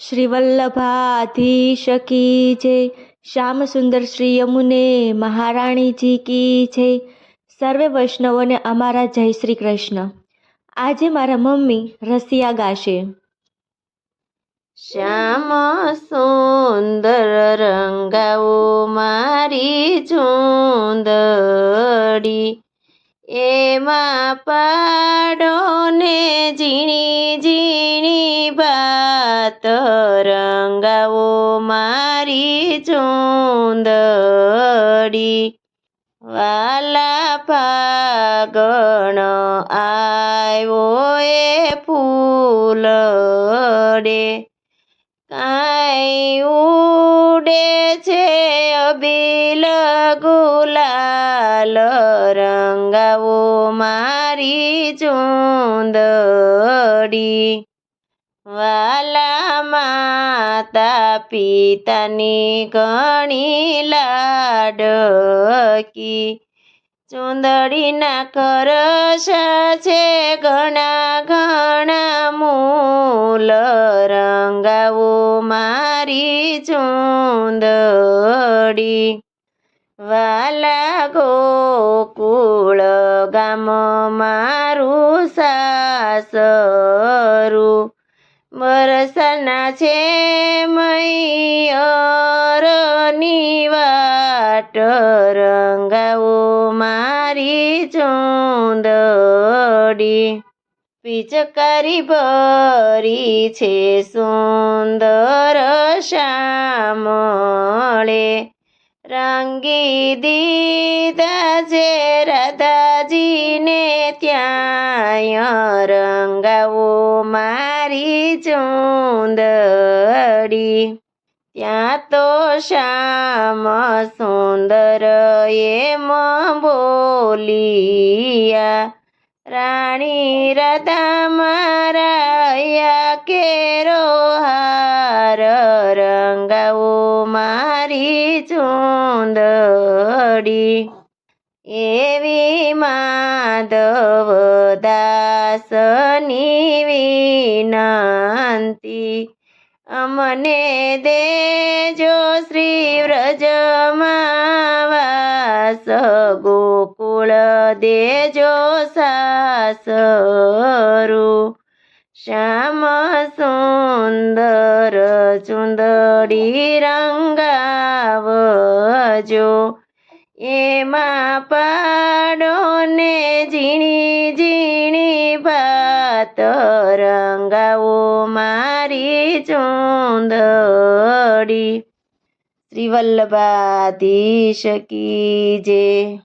શ્રી વલ્લભાધીશ કી જય શ્યામ સુંદર શ્રી યમુને મહારાણીજી કી જય. સર્વે વૈષ્ણવોને અમારા જય શ્રી કૃષ્ણ. આજે મારા મમ્મી રસિયા ગાશે. શ્યામ સુંદર રંગાઓ મારી ચૂંદડી એમાં પાડો ને ઝીણી ઝીણી રંગાવો મારી ચૂંદડી. વાલા ફાગણ આવ્યો એ ફૂલડે કાંઈ ઉડે છે અબીલ ગુલાલ રંગાવો મારી ચૂંદડી. વાલા માતા પિતાની ઘણી લાડકી. ચુંદડીના કરશ છે ઘણા ઘણા મૂલ રંગાવો મારી ચુંદડી. વાલા ગોકુળ ગામ મારું સાસરું. બરસના છે મૈયરની વાટ રંગાવો મારી ચૂંદડી. પિચકારી ભરી છે સુંદર શ્યામળે. રંગી દીધા છે રાધાજીને ત્યાં રંગાવો મારી ચુંદડી. ત્યાં તો શ્યામ સુંદર એમ બોલિયા. રાણી રાધા મારા કેરો હાર ચૂંદડી એવી માધવ દાસની વિનંતી. અમને દેજો શ્રી વ્રજમાવાસ ગોકુળ દેજો સાસરુ. શ્યામ સુંદર ચુંદડી રંગાવજો. એમાં પાડો ને ઝીણી ઝીણી ભાત રંગાવો મારી ચૂંદડી. શ્રી વલ્લભાધીશ કી જય.